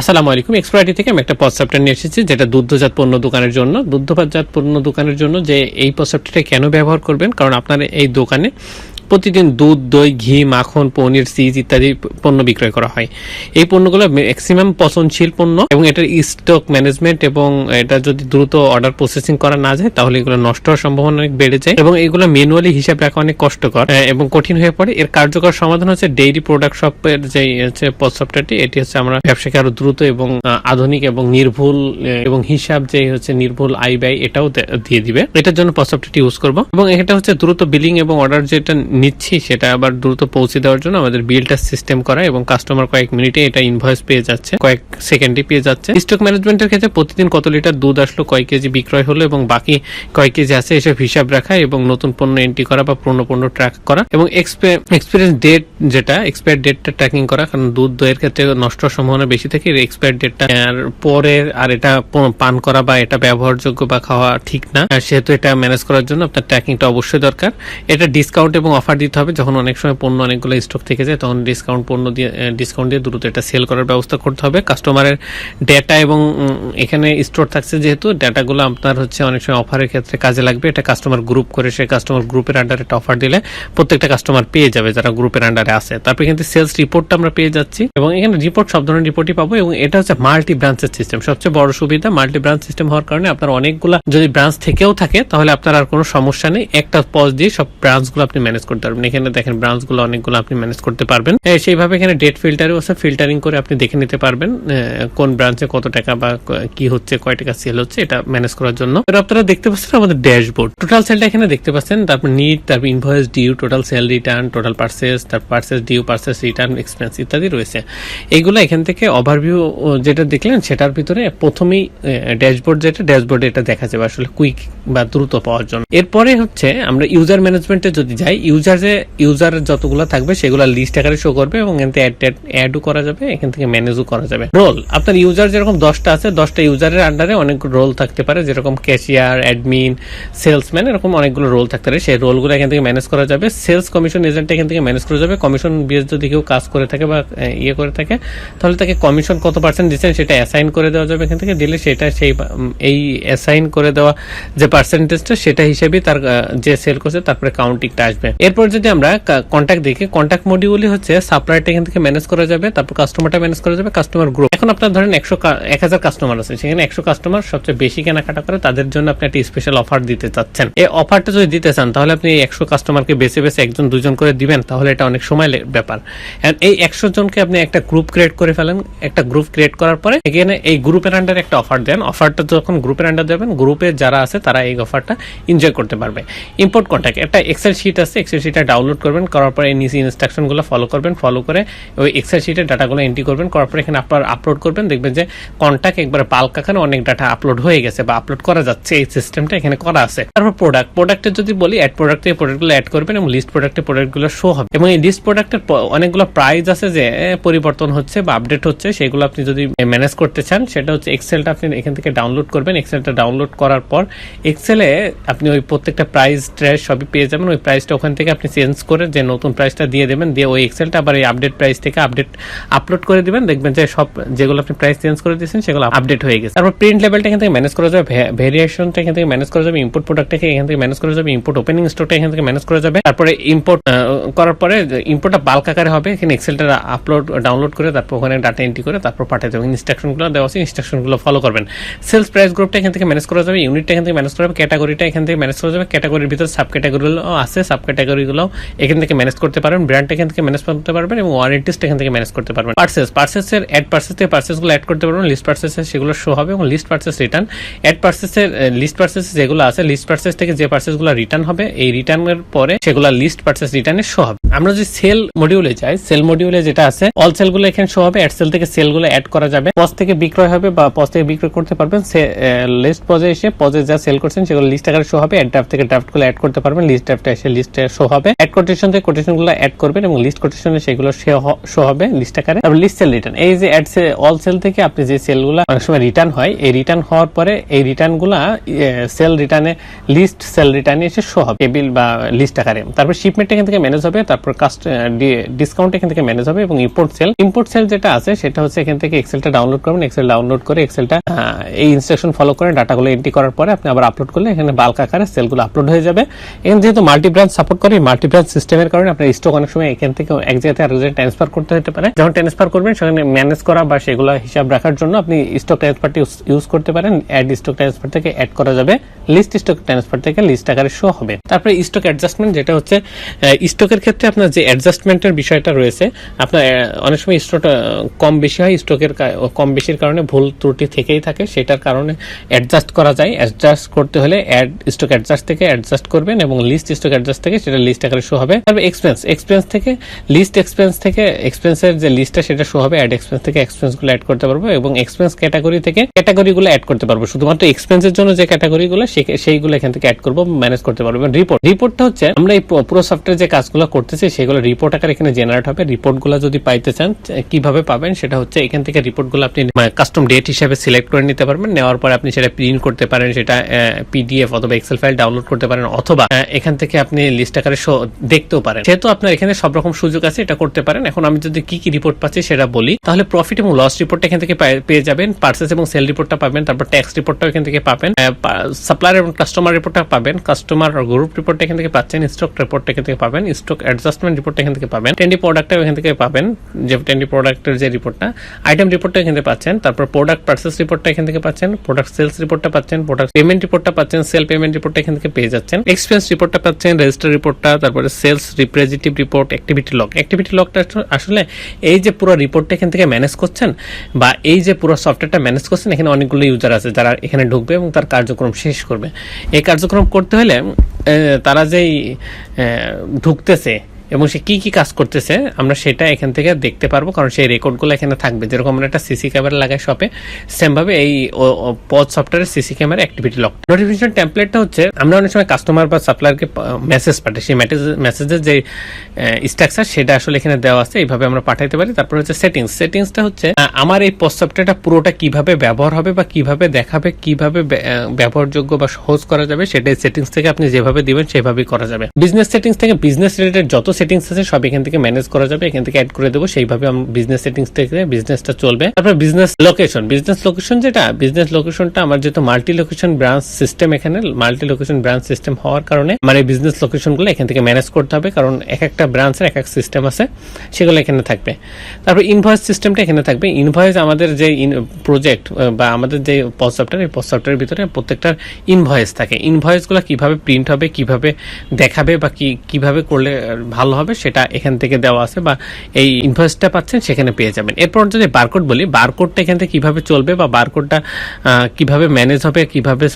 আসসালামু আলাইকুম এক্সপার্টি থেকে আমি একটা পসেপ্টার নিয়ে এসেছি, যেটা দুগ্ধজাত পণ্য দোকানের জন্য, দুগ্ধজাত পণ্য দোকানের জন্য যে এই পসেপ্টারটা কেন ব্যবহার করবেন, কারণ আপনার এই দোকানে প্রতিদিন দুধ, দই, ঘি, মাখন, পনির, চিজ ইত্যাদি পণ্য বিক্রয় করা হয়। এই পণ্যগুলো ম্যাক্সিমাম পচনশীল পণ্য এবং এটার স্টক ম্যানেজমেন্ট এবং এটা যদি দ্রুত অর্ডার প্রসেসিং করা না যায়, তাহলে এগুলো নষ্ট হওয়ার সম্ভাবনা অনেক বেড়ে যায় এবং এগুলো ম্যানুয়ালি হিসাব রাখা অনেক কষ্টকর। এবং কঠিন হয়ে পড়ে। এর কার্যকর সমাধান হচ্ছে ডেইরি প্রোডাক্ট শপের যে হচ্ছে সফটওয়্যারটি এটি হচ্ছে আমরা ব্যবসাকে আরও দ্রুত এবং আধুনিক এবং নির্ভুল এবং হিসাব যে হচ্ছে নির্ভুল আই ব্যয়, এটাও দিয়ে দিবে। এটার জন্য সফটওয়্যারটি ইউজ করব। এবং এটা হচ্ছে দ্রুত বিলিং এবং অর্ডার যেটা নিচ্ছি, সেটা আবার দ্রুত পৌঁছে দেওয়ার জন্য আমাদের বিলটা সিস্টেম করা এবং কাস্টমার কয়েক মিনিটে এটা ইনভয়েস পেয়ে যাচ্ছে, কয়েক সেকেন্ডে পেয়ে যাচ্ছে। স্টক ম্যানেজমেন্টের ক্ষেত্রে প্রতিদিন কত লিটার দুধ আসলো, কয় কেজি বিক্রয় হলো এবং বাকি কয় কেজি আছে এসব হিসাব রাখা এবং নতুন পণ্য এন্ট্রি করা বা পুরনো পণ্য ট্র্যাক করা এবং এক্সপিরিয়েন্স ডেট যেটা এক্সপায়ার ডেটটা ট্র্যাকিং করা, কারণ দুধ দইয়ের ক্ষেত্রে নষ্ট সম্ভাবনা বেশি থাকে এক্সপায়ার ডেটটা আর পরে আর এটা পান করা বা এটা ব্যবহারযোগ্য বা খাওয়া ঠিক না সেহেতু এটা ম্যানেজ করার জন্য আপনার ট্র্যাকিংটা অবশ্যই দরকার। এটা ডিসকাউন্ট এবং অফার দিতে হবে। যখন অনেক সময় পণ্য অনেকগুলো স্টক থেকে যায়, তখন ডিসকাউন্ট পণ্য দিয়ে ডিসকাউন্ট দিয়ে দ্রুত এটা সেল করার ব্যবস্থা করতে হবে। কাস্টমারের ডেটা এবং এখানে স্টোর থাকছে যেহেতু ডাটাগুলো আপনার হচ্ছে অনেক সময় অফারের ক্ষেত্রে কাজে লাগবে। এটা কাস্টমার গ্রুপ করে সে কাস্টমার গ্রুপের আন্ডারে একটা অফার দিলে প্রত্যেকটা কাস্টমার পেয়ে যাবে যারা গ্রুপের আন্ডারে আছে। তারপরে কিন্তু সেলস রিপোর্টটা আমরা পেয়ে যাচ্ছি। এবং এখানে রিপোর্ট সব ধরনের রিপোর্টই পাবো এবং এটা হচ্ছে মাল্টি ব্রাঞ্চের সিস্টেম সবচেয়ে বড় সুবিধা মাল্টি ব্রাঞ্চ সিস্টেম হওয়ার কারণে আপনার অনেকগুলা যদি ব্রাঞ্চ থেকেও থাকে, তাহলে আপনার আর কোনো সমস্যা নেই। একটা পজ দিয়ে সব ব্রাঞ্চগুলো আপনি ম্যানেজ করতে পারবেন। এখানে দেখেন ব্রাঞ্চগুলো অনেকগুলো আপনি ম্যানেজ করতে পারবেন। সেইভাবে এখানে ডেট ফিল্টারও আছে। ফিল্টারিং করে আপনি দেখে নিতে পারবেন কোন ব্রাঞ্চে কত টাকা বা কি হচ্ছে, কয় টাকা সেল হচ্ছে, এটা ম্যানেজ করার জন্য। আপনারা দেখতে পাচ্ছেন আমাদের ড্যাশবোর্ড টোটাল সেলটা এখানে দেখতে পাচ্ছেন। তারপর নিট তারপর invoice due total sale return total purchase তারপর purchase due purchase return expense ইত্যাদি রয়েছে। এইগুলো এখান থেকে ওভারভিউ যেটা দেখলেন, সেটার ভিতরে প্রথমেই ড্যাশবোর্ড যেটা ড্যাশবোর্ডে এটা দেখা যাবে আসলে কুইক বা দ্রুত পাওয়ার জন্য। এরপরে হচ্ছে আমরা ইউজার ম্যানেজমেন্টে যদি যাই ইউজার যে ইউজার যতগুলো থাকবে, সেগুলো লিস্ট আকারে শো করবে এবং এখান থেকে অ্যাডও করা যাবে, এখান থেকে ম্যানেজও করা যাবে। রোল আপনার ইউজার যেরকম দশটা আছে, দশটা ইউজারের আন্ডারে অনেক রোল থাকতে পারে, যেরকম ক্যাশিয়ার অ্যাডমিন সেলসম্যান এরকম অনেকগুলো রোল থাকতে পারে। সেই রোলগুলো এখান থেকে ম্যানেজ করা যাবে। সেলস কমিশন এজেন্ট এখান থেকে ম্যানেজ করা যাবে। কমিশন বেস যদি কেউ কাজ করে থাকে বা ইয়ে করে থাকে, তাহলে তাকে কমিশন কত পার্সেন্ট দিচ্ছেন সেটা অ্যাসাইন করে দেওয়া যাবে এখান থেকে। দিলে সেটা সেই এই অ্যাসাইন করে দেওয়া যে পার্সেন্টেজটা সেটা হিসেবে তার যে সেল করছে, তারপরে কাউন্টিংটা আসবে। এরপর যদি আমরা কন্ট্যাক্ট দেখি কন্ট্যাক্ট মডিউলই হচ্ছে সাপ্লাইটা এখান থেকে ম্যানেজ করা যাবে, তারপর কাস্টমারটা ম্যানেজ করা যাবে কাস্টমার গ্রুপ এখন আপনার ধরেন একশো এক হাজার কাস্টমার আছে, সেখানে একশো কাস্টমার সবচেয়ে বেশি কেনাকাটা করে, তাদের জন্য আপনি একটা স্পেশাল অফার দিতে চাচ্ছেন। এই অফারটা যদি দিতে চান, তাহলে আপনি একশো কাস্টমারকে বেছে বেছে একজন, দুজন করে দিবেন, তাহলে এটা অনেক সময় ব্যাপার। এই একশো জনকে আপনি একটা গ্রুপ ক্রিয়েট করে ফেলেন, একটা গ্রুপ ক্রিয়েট করার পরে এখানে এই গ্রুপের আন্ডারে একটা অফার দেন। অফারটা যখন গ্রুপের আন্ডার দেবেন গ্রুপে যারা আছে, তারা এই অফারটা এনজয় করতে পারবে। ইম্পোর্ট কন্ট্যাক্ট একটা এক্সেল শিট আছে এক্সেল শিটটা ডাউনলোড করবেন, করার পরে নিচে ইনস্ট্রাকশনগুলো ফলো করবেন ফলো করে ওই এক্সেল শিটের ডাটাগুলো এন্ট্রি করবেন, করার পরে এখানে আপনার আপলোড করবেন, দেখবেন যে কন্ট্যাক্ট একবার পাল্ক অনেক ডাটা আপলোড হয়ে গেছে বা আপলোড করা যাচ্ছে, এই সিস্টেমটা এখানে করা আছে। তারপর প্রোডাক্ট প্রোডাক্টের যদি বলি অ্যাড প্রোডাক্টে প্রোডাক্টগুলো অ্যাড করবেন এবং লিস্ট প্রোডাক্টে প্রোডাক্টগুলো শো হবে। এবং এই লিস্ট প্রোডাক্টের অনেকগুলো প্রাইস আছে যে পরিবর্তন হচ্ছে বা আপডেট হচ্ছে, সেগুলো আপনি যদি ম্যানেজ করতে চান, সেটা হচ্ছে এক্সেলটা আপনি এখান থেকে ডাউনলোড করবেন। এক্সেলটা ডাউনলোড করার পর এক্সেলে আপনি ওই প্রত্যেকটা প্রাইস ট্র্যাশ সবই পেয়ে যাবেন, ওই প্রাইসটা ওখান থেকে আপনি চেঞ্জ করে যে নতুন প্রাইসটা দিয়ে দেবেন, দিয়ে ওই এক্সেলটা আবার এই আপডেট প্রাইস থেকে আপডেট আপলোড করে দিবেন। দেখবেন যে সব যেগুলো আপনি প্রাইস চেঞ্জ করে দিয়েছেন, সেগুলো আপডেট হয়ে গেছে। তারপর প্রিন্ট লেভেলটা এখান থেকে ম্যানেজ করা যাবে ভেরিয়েশনটা এখান থেকে ম্যানেজ করা যাবে ইম্পোর্ট প্রোডাক্টটাকে এখান থেকে ম্যানেজ করা যাবে ইম্পোর্ট ওপেনিং স্টোরটা এখান থেকে ম্যানেজ করা যাবে। তারপরে ইম্পোর্ট করার পরে ইম্পোর্টটা বাল্ক আকারে হবে, এখানে এক্সেলটা আপলোড ডাউনলোড করে তারপর ওখানে ডাটা এন্ট্রি করে তারপর পাঠিয়ে দেবেন। ইনস্ট্রাকশনগুলো দেওয়া আছে ইনস্ট্রাকশনগুলো ফলো করবেন। সেলস প্রাইস গ্রুপটা এখান থেকে ম্যানেজ করা যাবে ইউনিটটা এখান থেকে ম্যানেজ করা যাবে ক্যাটাগরিটা এখান থেকে ম্যানেজ করা যাবে। ক্যাটাগরির ভিতরে সাব ক্যাটাগরিগুলো আছে সাব ক্যাটাগরিগুলো এখান থেকে ম্যানেজ করতে পারবেন ব্র্যান্ড এখান থেকে ম্যানেজ করতে পারবেন এবং ওয়ারেন্টিসটা এখান থেকে ম্যানেজ করতে পারবেন। পার্সেস পার্সেসের অ্যাড পার্সেস থেকে পার্সেসগুলো অ্যাড করতে পারবেন লিস্ট পার্সেসে সেগুলো শো হবে এবং লিস্ট পার্সেস রিটার্ন অ্যাড পার্সেসের লিস্ট পার্সেস যেগুলো আছে লিস্ট পার্সেস থেকে যে পার্সেসগুলো রিটার্ন হবে, এই রিটার্নের পরে সেগুলো লিস্ট পার্সেস রিটার্নে শো হবে। আমরা যদি সেল মডিউলে যাই সেল মডিউলে যেটা আছে অল সেলগুলো এখানে শো হবে অ্যাড সেল থেকে সেলগুলো অ্যাড করা যাবে। পজ থেকে বিক্রয় হবে বা পজ থেকে বিক্রয় করতে পারবেন লিস্ট পজে এসে পজে যা সেল করছেন সেগুলো লিস্ট আকারে শো হবে অ্যাড ড্রাফট থেকে ড্রাফটগুলো অ্যাড করতে পারবেন লিস্ট ড্রাফটে এসে লিস্টে শো হবে। অ্যাড কোটেশন থেকে অ্যাড করবেন এবং লিস্ট কোটেশনে সেগুলো শো হবে লিস্ট আকারে। তারপর লিস্ট সেল রিটার্ন এই যে অ্যাড অল সেল থেকে আপনি যে অনেক সময় রিটার্ন হয়, এই রিটার্ন হওয়ার পরে এই সেল রিটার্নে লিস্ট সেল রিটার্নে এসে শো হবে। টেবিল বা লিস্ট আকারে। তারপর শিপমেন্ট এখান থেকে ম্যানেজ হবে, তারপর কাস্ট ডিসকাউন্ট এখান থেকে ম্যানেজ হবে এবং ইম্পোর্ট সেল ইম্পোর্ট সেল যেটা আছে, সেটা হচ্ছে এখান থেকে এক্সেলটা ডাউনলোড করবেন। এক্সেল ডাউনলোড করে এক্সেলটা এই ইনস্ট্রাকশন ফলো করে ডাটাগুলো এন্ট্রি করার পরে আপনি আবার আপলোড করলে এখানে বাল্ক আকারে সেলগুলো আপলোড হয়ে যাবে। এখানে যেহেতু মাল্টি ব্রাঞ্চ সাপোর্ট করে মাল্টি ব্রাঞ্চ সিস্টেমের কারণে আপনার স্টক অনেক সময় এখান থেকে এক জায়গাতে আরেক জায়গায় ট্রান্সফার করতে হতে পারে। যখন ট্রান্সফার করবেন, সেখানে ম্যানেজ করা বা সেগুলো হিসাব রাখার জন্য আপনি স্টক ট্রান্সফারটি ইউজ করতে পারেন। অ্যাড স্টক ট্রান্সফার থেকে অ্যাড করা যাবে। লিস্ট স্টক ট্রান্সফার থেকে লিস্ট আকারে শো হবে। তারপরে স্টক অ্যাডজাস্টমেন্ট যেটা হচ্ছে স্টকের ক্ষেত্রে আপনার যে অ্যাডজাস্টমেন্টের বিষয়টা রয়েছে, আপনার অনেক সময় স্টক কম বেশি হয় স্টকের কম বেশির কারণে ভুল ত্রুটি থেকেই থাকে। সেটার কারণে অ্যাডজাস্ট করা যায়। অ্যাডজাস্ট করতে হলে অ্যাড স্টক অ্যাডজাস্ট থেকে অ্যাডজাস্ট করবেন এবং লিস্ট স্টক অ্যাডজাস্ট থেকে সেটা লিস্ট আকারে শো হবে। তারপর এক্সপেন্স এক্সপেন্স থেকে লিস্ট এক্সপেন্স থেকে এক্সপেন্সের যে লিস্টটা সেটা শো হবে অ্যাড এক্সপেন্স থেকে এক্সপেন্সগুলো অ্যাড করতে পারব এবং এক্সপেন্স ক্যাটাগরি থেকে ক্যাটাগরি গুলো অ্যাড করতে পারব। শুধুমাত্র এক্সপেন্সের জন্য যে ক্যাটাগরি গুলো সেইগুলো এখান থেকে অ্যাড করব ম্যানেজ করতে পারব। এবং রিপোর্ট রিপোর্টটা হচ্ছে, আমরা এই পুরো সফটওয়্যার যে কাজগুলো করতেছি, সেগুলো রিপোর্ট আকারে এখানে জেনারেট হবে। রিপোর্টগুলো যদি পাইতে চান, কীভাবে পাবেন, সেটা হচ্ছে এখান থেকে রিপোর্টগুলো আপনি কাস্টম ডেট হিসেবে সিলেক্ট করে নিতে পারবেন। নেওয়ার পর আপনি সেটা প্রিন্ট করতে পারেন, সেটা পিডিএফ অথবা এক্সেল ফাইল ডাউনলোড করতে পারেন, অথবা এখান থেকে আপনি লিস্ট আকারে show দেখতেও পারেন যেহেতু আপনার এখানে সব রকম সুযোগ আছে এটা করতে পারেন এখন আমি যদি কি কি রিপোর্ট পাচ্ছি সেটা বলি তাহলে প্রফিট এবং লস রিপোর্টটা এখান থেকে পেয়ে যাবেন পার্সেস এবং সেল রিপোর্টটা পাবেন তারপর ট্যাক্স রিপোর্টটাও এখান থেকে পাবেন সাপ্লায়ার এবং কাস্টমার রিপোর্টটা পাবেন কাস্টমার গ্রুপ রিপোর্টটা এখান থেকে পাচ্ছেন স্টক রিপোর্টটা এখান থেকে পাবেন স্টক অ্যাডজাস্টমেন্ট রিপোর্টটা এখান থেকে পাবেন টেন্ডি প্রোডাক্টটাও এখান থেকে পাবেন যে টেন্ডি প্রোডাক্টের যে রিপোর্টটা আইটেম রিপোর্টটা এখান থেকে পাচ্ছেন তারপর প্রোডাক্ট পার্সেস রিপোর্টটা এখান থেকে পাচ্ছেন প্রোডাক্ট সেলস রিপোর্টটা পাচ্ছেন প্রোডাক্ট পেমেন্ট রিপোর্টটা পাচ্ছেন সেল পেমেন্ট রিপোর্টটা এখান থেকে পেয়ে যাচ্ছেন এক্সপেন্স রিপোর্টটা পাচ্ছেন রেজিস্টার রিপোর্টটা তারপরে sales representative report, activity log activity লগটা আসলে এই যে পুরো রিপোর্টটা এখান থেকে ম্যানেজ করছেন বা এই যে পুরো সফটওয়্যারটা ম্যানেজ করছেন, এখানে অনেকগুলো ইউজার আছে যারা এখানে ঢুকবে এবং তার কার্যক্রম শেষ করবে। এই কার্যক্রম করতে হলে তারা যেই ঢুকতেছে এবং সে কি কি কাজ করতেছে, আমরা সেটা এখান থেকে দেখতে পারব, কারণ সেই রেকর্ডগুলো এখানে থাকবে। যেরকম আমরা একটা সিসি ক্যামেরা লাগাই শপে সেম ভাবে এই পদ সফটওয়্যারের CC camera activity log notification টেমপ্লেটটা হচ্ছে, আমরা অনেক সময় কাস্টমার বা সাপ্লায়ারকে মেসেজ পাঠাই। সেই মেসেজের যে স্ট্রাকচার সেটা আসলে এখানে দেওয়া আছে, এইভাবে আমরা পাঠাইতে পারি। তারপর হচ্ছে সেটিংস সেটিংসটা হচ্ছে আমার এই পোস্ট সফটওয়্যারটা পুরোটা কীভাবে ব্যবহার হবে বা কীভাবে দেখাবে, কীভাবে ব্যবহারযোগ্য বা সহজ করা যাবে, সেটাই সেটিংস থেকে আপনি যেভাবে দিবেন, সেভাবেই করা যাবে। বিজনেস সেটিংস থেকে বিজনেস রিলেটেড যত সেটিংস আছে সব এখান থেকে ম্যানেজ করা যাবে এখান থেকে অ্যাড করে দেবো সেইভাবে বিজনেস সেটিংস থেকে বিজনেসটা চলবে। তারপর বিজনেস লোকেশন বিজনেস লোকেশন যেটা বিজনেস লোকেশনটা আমার যেহেতু মাল্টি লোকেশন ব্রাঞ্চ সিস্টেম এখানে মাল্টি লোকেশন ব্রাঞ্চ সিস্টেম হওয়ার কারণে আমার এই বিজনেস লোকেশনগুলো এখান থেকে ম্যানেজ করতে হবে কারণ এক একটা ব্রাঞ্চের এক এক সিস্টেম আছে সেগুলো এখানে থাকবে। তারপর ইনভয়েস সিস্টেমটা এখানে থাকবে। ইনভয়েস আমাদের যে প্রজেক্ট বা আমাদের যে পজ সফটওয়্যার এই পজ সফটওয়্যারের ভিতরে প্রত্যেকটার ইনভয়েস থাকে। ইনভয়েসগুলো কীভাবে প্রিন্ট হবে কীভাবে দেখাবে বা কি কীভাবে করলে আহ, ভালো হবে, সেটা এখান থেকে দেওয়া আছে বা এই ইনভয়েসটা পাচ্ছেন, সেখানে পেয়ে যাবেন। এরপর যদি বারকোড বলি বারকোডটা এখান থেকে কীভাবে চলবে বা বারকোডটা কীভাবে ম্যানেজ হবে, কীভাবে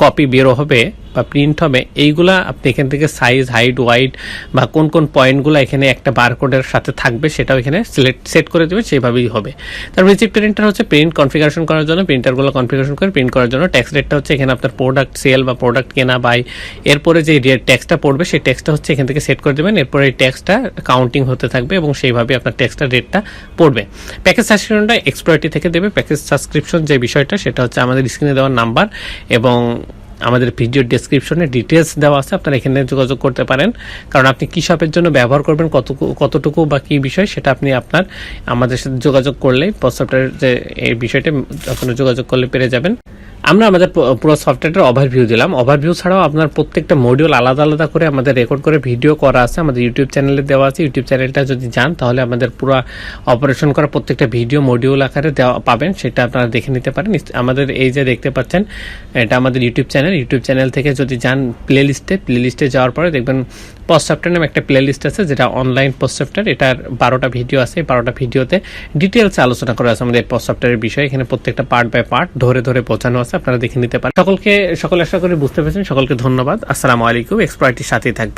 কপি বেরো হবে বা প্রিন্ট হবে, এইগুলা আপনি এখান থেকে সাইজ হাইট ওয়াইড বা কোন কোন পয়েন্টগুলো এখানে একটা বারকোডের সাথে থাকবে সেটাও এখানে সিলেক্ট সেট করে দেবে সেইভাবেই হবে। তারপর যে প্রিন্টার হচ্ছে প্রিন্ট কনফিগারেশন করার জন্য প্রিন্টারগুলো কনফিগারেশন করে প্রিন্ট করার জন্য। ট্যাক্স রেটটা হচ্ছে এখানে আপনার প্রোডাক্ট সেল বা প্রোডাক্ট কেনা বাই এরপরে যে ট্যাক্সটা পড়বে সেই ট্যাক্সটা হচ্ছে এখান থেকে সেট করে দেবেন। এরপরে এই ট্যাক্সটা কাউন্টিং হতে থাকবে এবং সেইভাবে আপনার ট্যাক্সটা রেটটা পড়বে। প্যাকেজ সাবস্ক্রিপশনটা এক্সপ্লয়টি থেকে দেবে। প্যাকেজ সাবস্ক্রিপশন যে বিষয়টা, সেটা হচ্ছে আমাদের স্ক্রিনে দেওয়ার নাম্বার এবং আমাদের ভিডিও ডেসক্রিপশনে ডিটেলস দেওয়া আছে, আপনারা এখানে যোগাযোগ করতে পারেন। কারণ আপনি কী শপের জন্য ব্যবহার করবেন, কত, কতটুকু বা কী বিষয়, সেটা আপনি আপনার, আমাদের সাথে যোগাযোগ করলে সফটওয়্যার যে এই বিষয়টা আপনারা যোগাযোগ করলে পেরে যাবেন। আমরা আমাদের পুরো সফটওয়্যারটার ওভারভিউ দিলাম। ওভারভিউ ছাড়াও আপনার প্রত্যেকটা মডিউল আলাদা আলাদা করে আমাদের রেকর্ড করে ভিডিও করা আছে। আমাদের ইউটিউব চ্যানেলে দেওয়া আছে। ইউটিউব চ্যানেলটা যদি যান, তাহলে আমাদের পুরো অপারেশন করা প্রত্যেকটা ভিডিও মডিউল আকারে দেওয়া, পাবেন। সেটা আপনারা দেখে নিতে পারেন। আমাদের এই যে দেখতে পাচ্ছেন, এটা আমাদের ইউটিউব চ্যানেল ইউটিউব চ্যানেল থেকে যদি যান প্লে লিস্টে প্লে লিস্টে যাওয়ার পরে দেখবেন পোস্ট সফটওয়্যার নামে একটা প্লে লিস্ট আছে, যেটা অনলাইন পোস্ট সফটওয়্যার এটার বারোটা ভিডিও আছে। বারোটা ভিডিওতে ডিটেলস আলোচনা করা আছে আমাদের পোস্ট সফটওয়্যারের বিষয়ে। এখানে প্রত্যেকটা পার্ট বাই পার্ট ধরে ধরে বোঝানো আছে। আপনারা দেখে নিতে পারেন। সকলকে, সকল আশা করি বুঝতে পেরেছেন। সকলকে ধন্যবাদ। আসসালামু আলাইকুম। এক্সপার্টির সাথেই থাকবেন।